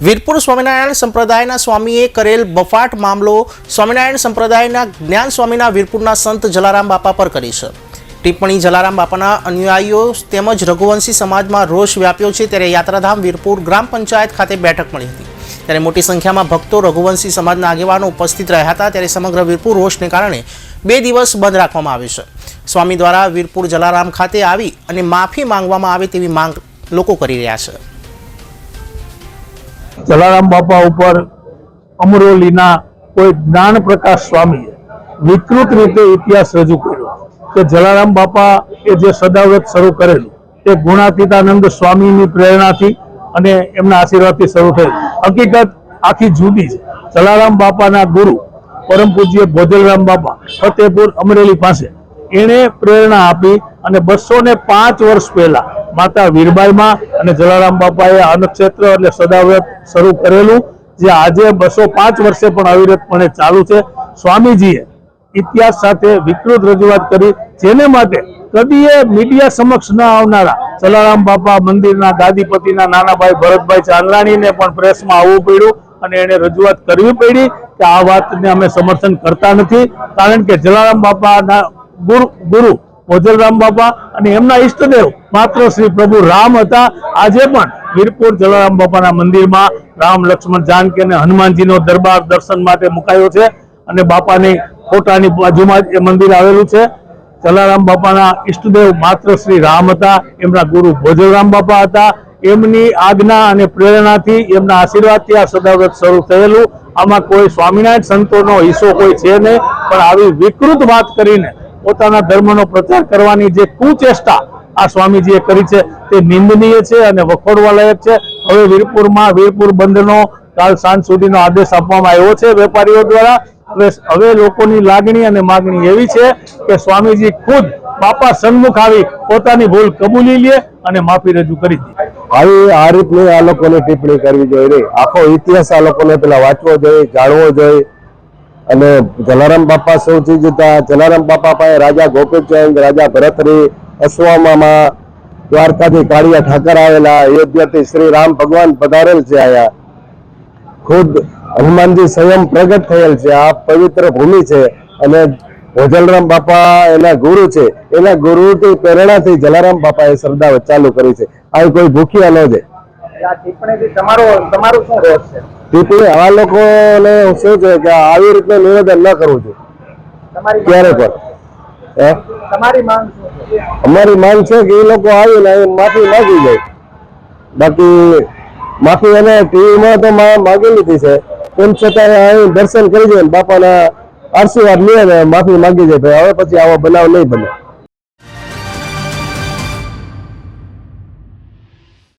વીરપુર સ્વામિનારાયણ સંપ્રદાયના સ્વામીએ કરેલ બફાટ મામલો સ્વામિનારાયણ સંપ્રદાયના જ્ઞાન સ્વામીના વીરપુરના સંત જલારામ બાપા પર કરી છે. ટિપ્પણી, જલારામ બાપાના અનુયાયીઓ તેમજ રઘુવંશી સમાજમાં રોષ વ્યાપ્યો છે ત્યારે યાત્રાધામ વીરપુર ગ્રામ પંચાયત ખાતે બેઠક મળી હતી. ત્યારે મોટી સંખ્યામાં ભક્તો રઘુવંશી સમાજના આગેવાનો ઉપસ્થિત રહ્યા હતા ત્યારે સમગ્ર વીરપુર રોષને કારણે બે દિવસ બંધ રાખવામાં આવ્યો છે. સ્વામી દ્વારા વીરપુર જલારામ ખાતે આવી અને માફી માંગવામાં આવે તેવી માંગ લોકો કરી રહ્યા છે. જલારામ બાપા ઉપર અમરોલીના કોઈ જ્ઞાન પ્રકાશ સ્વામીએ વિકૃત રીતે ઇતિહાસ રજૂ કર્યો કે જલારામ બાપા એ જે સદાવ્રત શરૂ કરેલું તે ગુણાતીતાનંદ સ્વામીની પ્રેરણાથી અને એમના આશીર્વાદથી શરૂ થયું હકીકત આખી જુદી છે. જલારામ બાપાના ગુરુ પરમ પૂજ્ય ભોજલરામ બાપા, ફતેપુર અમરેલી પાસે એણે પ્રેરણા આપી અને બસો ને પાંચ વર્ષ પહેલા માતા વીરબાઈમાં અને જલારામ બાપાએ અન્નક્ષેત્ર એટલે સદાવ્રત શરૂ કરેલું, જે આજે બસો પાંચ વર્ષે પણ અવિરતપણે ચાલુ છે. સ્વામીજીએ ઇતિહાસ સાથે વિકૃત રજૂઆત કરી, જેને માટે કદીએ મીડિયા સમક્ષ ન આવનારા જલારામ બાપા મંદિરના ગાદીપતિના નાના ભાઈ ભરતભાઈ ચાંદલાણીને પણ પ્રેસમાં આવવું પડ્યું અને એને રજૂઆત કરવી પડી કે આ વાતને અમે સમર્થન કરતા નથી. કારણ કે જલારામ બાપાના ગુરુ ગુરુ બાપા અને એમના ઈષ્ટદેવ માત્ર શ્રી પ્રભુ રામ હતા. આજે પણ વીરપુર જલારામ બાપાના મંદિરમાં રામ લક્ષ્મણ જાનકી અને હનુમાનજીનો દરબાર દર્શન માટે મુકાયો છે અને બાપાની ફોટાની બાજુમાં એ મંદિર આવેલું છે. જલારામ બાપાના ઈષ્ટદેવ માત્ર શ્રી રામ હતા, એમના ગુરુ ભોજલરામ બાપા હતા. એમની આજ્ઞા અને પ્રેરણાથી એમના આશીર્વાદથી આ સદાવ્રત શરૂ થયેલું. આમાં કોઈ સ્વામિનારાયણ સંતોનો હિસ્સો કોઈ છે નહીં, પણ આવી વિકૃત વાત કરીને પોતાના ધર્મનો પ્રચાર કરવાની જે કુચેષ્ટા આ સ્વામીજીએ કરી છે તે નિંદનીય છે અને વખોડવા લાયક છે. હવે વીરપુરમાં વીરપુર બંધનો કાલ સાંજ સુધીનો આદેશ આપવામાં આવ્યો છે વેપારીઓ દ્વારા. હવે લોકોની લાગણી અને માગણી એવી છે કે સ્વામીજી ખુદ બાપા સન્મુખ આવી પોતાની ભૂલ કબૂલી લે અને માફી રજૂ કરી દે. આવી આ રીતની આ લોકોને ટિપ્પણી કરવી જોઈએ આખો ઇતિહાસ આ લોકોને પેલા વાંચવો જોઈએ, જાણવો જોઈએ. અને જલારામ બાપા સૌથી જુદા જલારામ બાપા પાસે રાજા ગોપીચંદ રાજા ભરતરી, અશ્વમામાં, દ્વારકાથી કાળિયા ઠાકર આવેલા, અયોધ્યાથી શ્રી રામ ભગવાન પધારેલ છે આયા. ખુદ હનુમાનજી સ્વયં પ્રગટ થયેલ છે, આ પવિત્ર ભૂમિ છે. અને ભોજલરામ બાપા એના ગુરુ છે. એના ગુરુથી પ્રેરણાથી જલારામ બાપાએ શ્રદ્ધા ચાલુ કરી છે. આ કોઈ ભૂખ્યા ન જાય. તમારો, તમારું શું રોષ છે? ટિપ્પણી આ લોકોને શું છે કે આવી રીતે નિવેદન ન કરવું જોઈએ. ક્યારે પણ. છે? અમારી માંગ છે કે એ લોકો આવીને ને માફી માગી જાય. બાકી માફી એને ટીવીમાં તો મા- માગી લીધી છે તેમ છતાં અહીં દર્શન કરી જાય ને બાપાના આશીર્વાદ લે ને માફી માંગી જાય. ભાઈ હવે પછી આવો બનાવ નહીં બને.